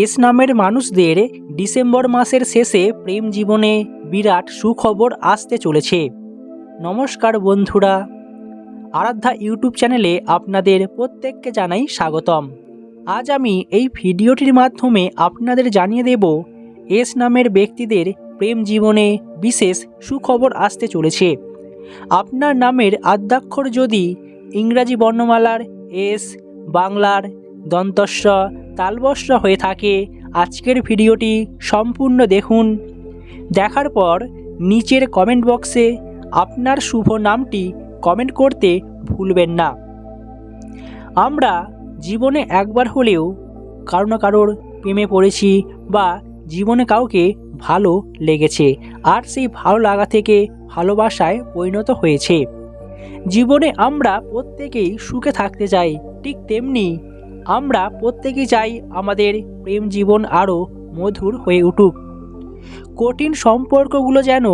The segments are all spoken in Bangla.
এস নামের মানুষদের ডিসেম্বর মাসের শেষে প্রেম জীবনে বিরাট সুখবর আসতে চলেছে। নমস্কার বন্ধুরা। আরাধ্যা ইউটিউব চ্যানেলে আপনাদের প্রত্যেককে জানাই স্বাগতম। আজ আমি এই ভিডিওটির মাধ্যমে আপনাদের জানিয়ে দেব এস নামের ব্যক্তিদের প্রেম জীবনে বিশেষ সুখবর আসতে চলেছে। আপনার নামের আদ্যাক্ষর যদি ইংরাজি বর্ণমালার এস, বাংলার দন্তস্ব তালবস্য হয়ে থাকে। আজকের ভিডিওটি সম্পূর্ণ দেখুন। দেখার পর নিচের কমেন্ট বক্সে আপনার শুভ নামটি কমেন্ট করতে ভুলবেন না। আমরা জীবনে একবার হলেও কারও না কারোর প্রেমে পড়েছি বা জীবনে কাউকে ভালো লেগেছে আর সেই ভালো লাগা থেকে ভালোবাসায় পরিণত হয়েছে। জীবনে আমরা প্রত্যেকেই সুখে থাকতে চাই, ঠিক তেমনি আমরা প্রত্যেকেই চাই আমাদের প্রেম জীবন আরও মধুর হয়ে উঠুক। কঠিন সম্পর্কগুলো যেন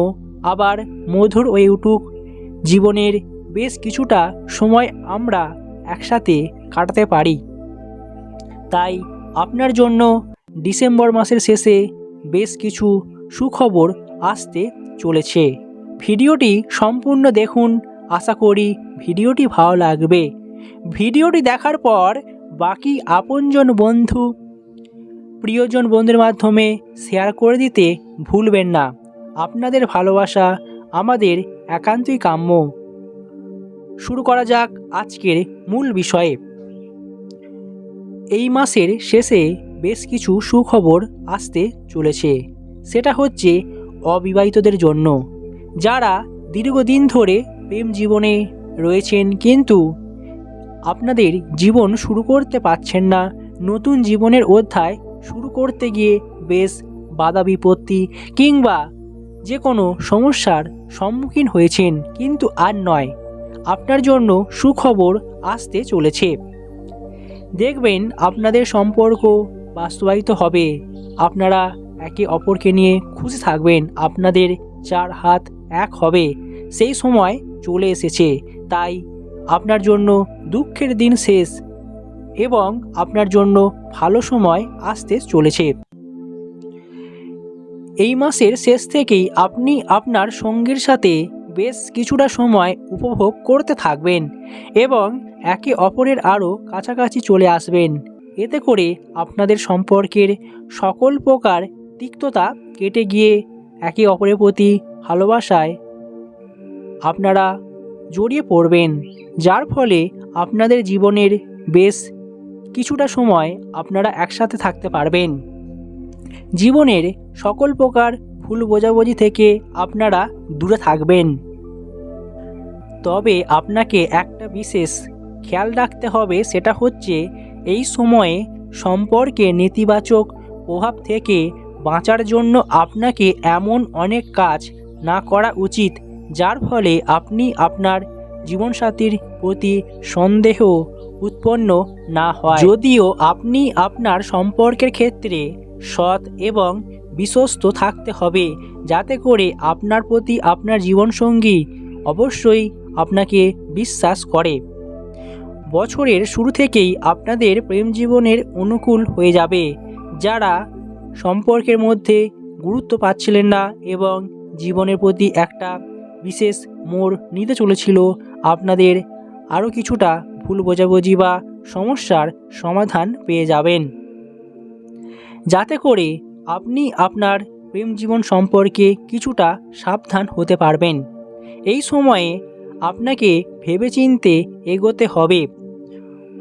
আবার মধুর হয়ে উঠুক। জীবনের বেশ কিছুটা সময় আমরা একসাথে কাটাতে পারি। তাই আপনার জন্য ডিসেম্বর মাসের শেষে বেশ কিছু সুখবর আসতে চলেছে। ভিডিওটি সম্পূর্ণ দেখুন। আশা করি ভিডিওটি ভালো লাগবে। ভিডিওটি দেখার পর বাকি আপনজন বন্ধু। প্রিয়জন বন্ধুর মাধ্যমে শেয়ার করে দিতে ভুলবেন না। আপনাদের ভালোবাসা আমাদের একান্তই কাম্য। শুরু করা যাক আজকের মূল বিষয়ে। এই মাসের শেষে বেশ কিছু সুখবর আসতে চলেছে। সেটা হচ্ছে অবিবাহিতদের জন্য। যারা দীর্ঘদিন ধরে প্রেম জীবনে রয়েছেন কিন্তু আপনাদের জীবন শুরু করতে পারছেন না। নতুন জীবনের অধ্যায় শুরু করতে গিয়ে বেশ বাধা বিপত্তি কিংবা যে কোনো সমস্যার সম্মুখীন হয়েছেন, কিন্তু আর নয়। আপনার জন্য সুখবর আসতে চলেছে। দেখবেন আপনাদের সম্পর্ক বাস্তবায়িত হবে। আপনারা একে অপরকে নিয়ে খুশি থাকবেন। আপনাদের চার হাত এক হবে। সেই সময় চলে এসেছে। তাই আপনার জন্য দুঃখের দিন শেষ এবং আপনার জন্য ভালো সময় আসতে চলেছে। এই মাসের শেষ থেকেই আপনি আপনার সঙ্গীর সাথে বেশ কিছুটা সময় উপভোগ করতে থাকবেন এবং একে অপরের আরও কাছাকাছি চলে আসবেন। এতে করে আপনাদের সম্পর্কের সকল প্রকার তিক্ততা কেটে গিয়ে একে অপরের প্রতি ভালোবাসায় আপনারা জড়িয়ে পড়বেন, যার ফলে আপনাদের জীবনের বেশ কিছুটা সময় আপনারা একসাথে থাকতে পারবেন। জীবনের সকল প্রকার ভুল বোঝাবুঝি থেকে আপনারা দূরে থাকবেন। তবে আপনাকে একটা বিশেষ খেয়াল রাখতে হবে, সেটা হচ্ছে এই সময়ে সম্পর্কে নেতিবাচক প্রভাব থেকে বাঁচার জন্য আপনাকে এমন অনেক কাজ না করা উচিত। যার ফলে আপনি আপনার জীবনসাথীর প্রতি সন্দেহ উৎপন্ন না হয়। যদিও আপনি আপনার সম্পর্কের ক্ষেত্রে সৎ এবং বিশ্বস্ত থাকতে হবে, যাতে করে আপনার প্রতি আপনার জীবনসঙ্গী অবশ্যই আপনাকে বিশ্বাস করে। বছরের শুরু থেকেই আপনাদের প্রেম জীবনের অনুকূল হয়ে যাবে। যারা সম্পর্কের মধ্যে গুরুত্ব পাচ্ছিলেন না এবং জীবনের প্রতি একটা বিশেষ মোড় নিতে চলেছিল। আপনাদের আরও কিছুটা ভুল বোঝাবুঝি বা সমস্যার সমাধান পেয়ে যাবেন। যাতে করে আপনি আপনার প্রেম জীবন সম্পর্কে কিছুটা সাবধান হতে পারবেন। এই সময়ে আপনাকে ভেবেচিন্তে এগোতে হবে।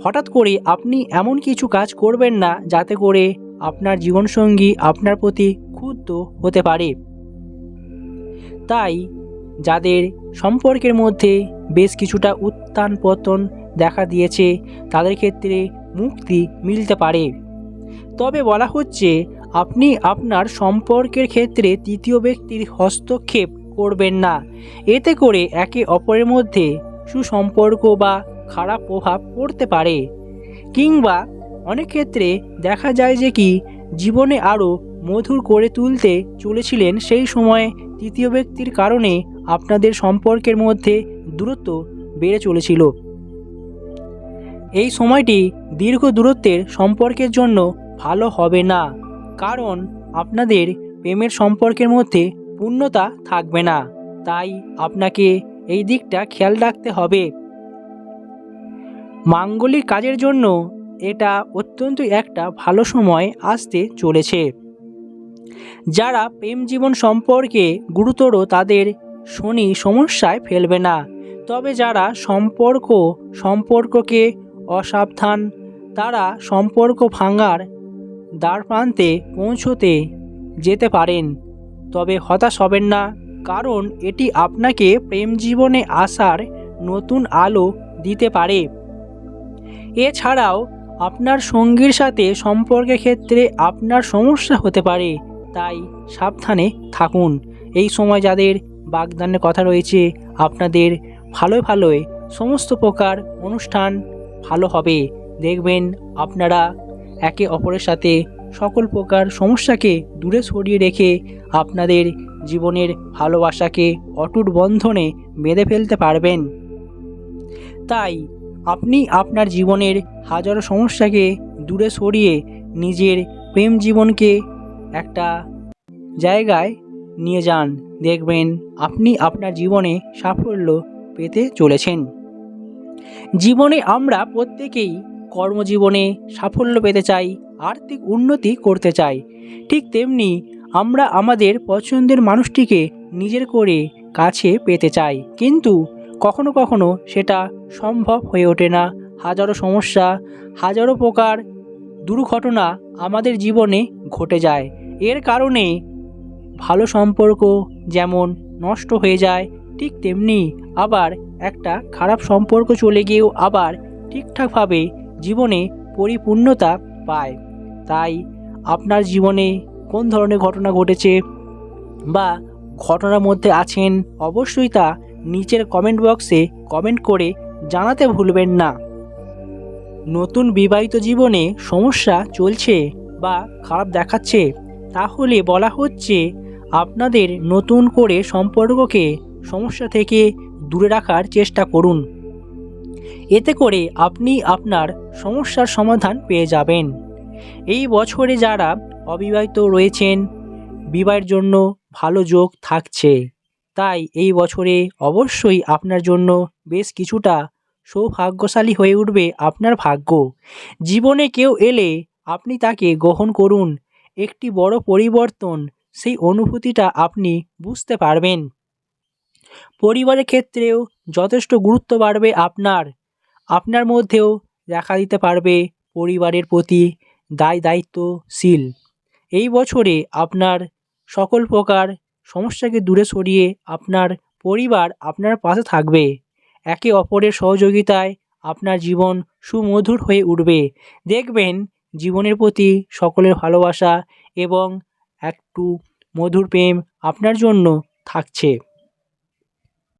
হঠাৎ করে আপনি এমন কিছু কাজ করবেন না, যাতে করে আপনার জীবনসঙ্গী আপনার প্রতি ক্ষুব্ধ হতে পারে। তাই যাদের সম্পর্কের মধ্যে বেশ কিছুটা উত্থান পতন দেখা দিয়েছে, তাদের ক্ষেত্রে মুক্তি মিলতে পারে। তবে বলা হচ্ছে, আপনি আপনার সম্পর্কের ক্ষেত্রে তৃতীয় ব্যক্তির হস্তক্ষেপ করবেন না। এতে করে একে অপরের মধ্যে সুসম্পর্ক বা খারাপ প্রভাব পড়তে পারে। কিংবা অনেক ক্ষেত্রে দেখা যায় যে কি, জীবনে আরও মধুর করে তুলতে চলেছিলেন সেই সময়ে তৃতীয় ব্যক্তির কারণে আপনাদের সম্পর্কের মধ্যে দূরত্ব বেড়ে চলেছিল। এই সময়টি দীর্ঘ দূরত্বের সম্পর্কের জন্য ভালো হবে না, কারণ আপনাদের প্রেমের সম্পর্কের মধ্যে পূর্ণতা থাকবে না। তাই আপনাকে এই দিকটা খেয়াল রাখতে হবে। মাঙ্গলিক কাজের জন্য এটা অত্যন্ত একটা ভালো সময় আসতে চলেছে। যারা প্রেম জীবন সম্পর্কে গুরুতর তাদের শনি সমস্যায় ফেলবে না। তবে যারা সম্পর্ক, সম্পর্ককে অসাবধান, তারা সম্পর্ক ভাঙার দ্বার প্রান্তে পৌঁছতে যেতে পারেন। তবে হতাশ হবেন না, কারণ এটি আপনাকে প্রেম জীবনে আসার নতুন আলো দিতে পারে। এছাড়াও, আপনার সঙ্গীর সাথে সম্পর্কের ক্ষেত্রে আপনার সমস্যা হতে পারে, তাই সাবধানে থাকুন। এই সময় যাদের বাগদানের কথা রয়েছে, আপনাদের ভালোই ভালোই সমস্ত প্রকার অনুষ্ঠান ভালো হবে। দেখবেন আপনারা একে অপরের সাথে সকল প্রকার সমস্যাকে দূরে সরিয়ে রেখে আপনাদের জীবনের ভালোবাসাকে অটুট বন্ধনে বেঁধে ফেলতে পারবেন। তাই আপনি আপনার জীবনের হাজারো সমস্যাকে দূরে সরিয়ে নিজের প্রেম জীবনকে একটা জায়গায় নিয়ে যান। দেখবেন আপনি আপনার জীবনে সাফল্য পেতে চলেছেন। জীবনে আমরা প্রত্যেকেই কর্মজীবনে সাফল্য পেতে চাই, আর্থিক উন্নতি করতে চাই। ঠিক তেমনি আমরা আমাদের পছন্দের মানুষটিকে নিজের করে কাছে পেতে চাই। কিন্তু কখনো কখনো সেটা সম্ভব হয়ে ওঠে না। হাজারো সমস্যা, হাজারো প্রকার দুর্ঘটনা আমাদের জীবনে ঘটে যায়। এর কারণে ভালো সম্পর্ক যেমন নষ্ট হয়ে যায় ঠিক তেমনি আবার একটা খারাপ সম্পর্ক চলে গিয়েও আবার ঠিকঠাকভাবে জীবনে পরিপূর্ণতা পায়। তাই আপনার জীবনে কোন ধরনের ঘটনা ঘটেছে বা ঘটনার মধ্যে আছেন অবশ্যই তা নিচের কমেন্ট বক্সে কমেন্ট করে জানাতে ভুলবেন না। নতুন বিবাহিত জীবনে সমস্যা চলছে বা খারাপ দেখাচ্ছে, তাহলে বলা হচ্ছে আপনাদের নতুন করে সম্পর্ককে সমস্যা থেকে দূরে রাখার চেষ্টা করুন। এতে করে আপনি আপনার সমস্যার সমাধান পেয়ে যাবেন। এই বছরে যারা অবিবাহিত রয়েছেন, বিবাহের জন্য ভালো যোগ থাকছে। তাই এই বছরে অবশ্যই আপনার জন্য বেশ কিছুটা সৌভাগ্যশালী হয়ে উঠবে আপনার ভাগ্য। জীবনে কেউ এলে আপনি তাকে গ্রহণ করুন। একটি বড় পরিবর্তন সেই অনুভূতিটা আপনি বুঝতে পারবেন। পরিবারের ক্ষেত্রেও যথেষ্ট গুরুত্ব বাড়বে আপনার। আপনার মধ্যেও দেখা দিতে পারবে পরিবারের প্রতি দায় দায়িত্বশীল। এই বছরে আপনার সকল প্রকার সমস্যাকে দূরে সরিয়ে আপনার পরিবার আপনার পাশে থাকবে। একে অপরের সহযোগিতায় আপনার জীবন সুমধুর হয়ে উঠবে। দেখবেন জীবনের প্রতি সকলের ভালোবাসা এবং একটু মধুর প্রেম আপনার জন্য থাকছে।